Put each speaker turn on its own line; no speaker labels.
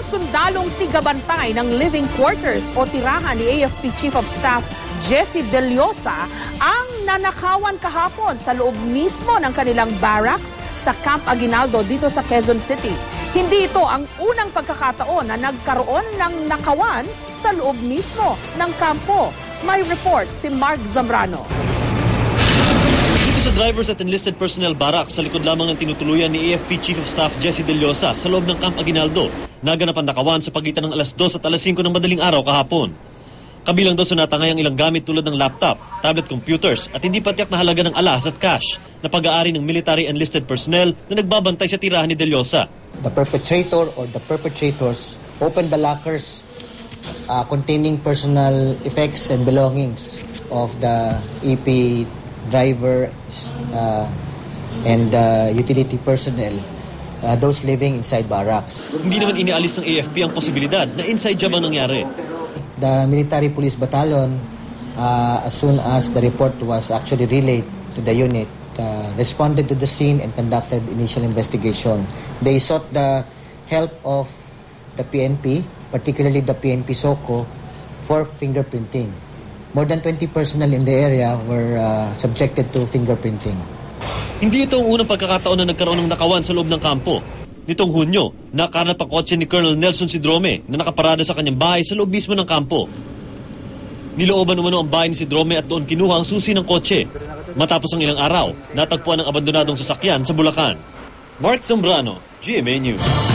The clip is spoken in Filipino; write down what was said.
sundalong tigabantay ng living quarters o tirahan ni AFP Chief of Staff Jesse Deliosa ang nanakawan kahapon sa loob mismo ng kanilang barracks sa Camp Aguinaldo dito sa Quezon City. Hindi ito ang unang pagkakataon na nagkaroon ng nakawan sa loob mismo ng kampo. May report si Mark Zambrano.
Drivers at enlisted personnel barracks sa likod lamang ng tinutuluyan ni AFP Chief of Staff Jesse Deliosa sa loob ng Camp Aguinaldo, naganap ang nakawan sa pagitan ng alas 2 at alas 5 ng madaling araw kahapon. Kabilang daw sa natangay ang ilang gamit tulad ng laptop, tablet computers at hindi patiyak na halaga ng alas at cash na pag-aari ng military enlisted personnel na nagbabantay sa tirahan ni Deliosa.
the perpetrator or the perpetrators opened the lockers uh, containing personal effects and belongings of the EP driver uh, and uh, utility personnel, uh, those living inside barracks.
Hindi naman inialis ng AFP ang posibilidad na inside job ang nangyari.
The military police battalion, uh, as soon as the report was actually relayed to the unit, uh, responded to the scene and conducted initial investigation. They sought the help of the PNP, particularly the PNP SOCO, for fingerprinting. More than 20 personnel in the area were uh, subjected to fingerprinting.
Hindi ito ang unang pagkakataon na nagkaroon ng nakawan sa loob ng kampo. Nitong Hunyo, nakarnap ang kotse ni Colonel Nelson Sidrome na nakaparada sa kanyang bahay sa loob mismo ng kampo. Nilooban umano ang bahay ni Sidrome at doon kinuha ang susi ng kotse. Matapos ang ilang araw, natagpuan ang abandonadong sasakyan sa Bulacan. Mark Zambrano, GMA News.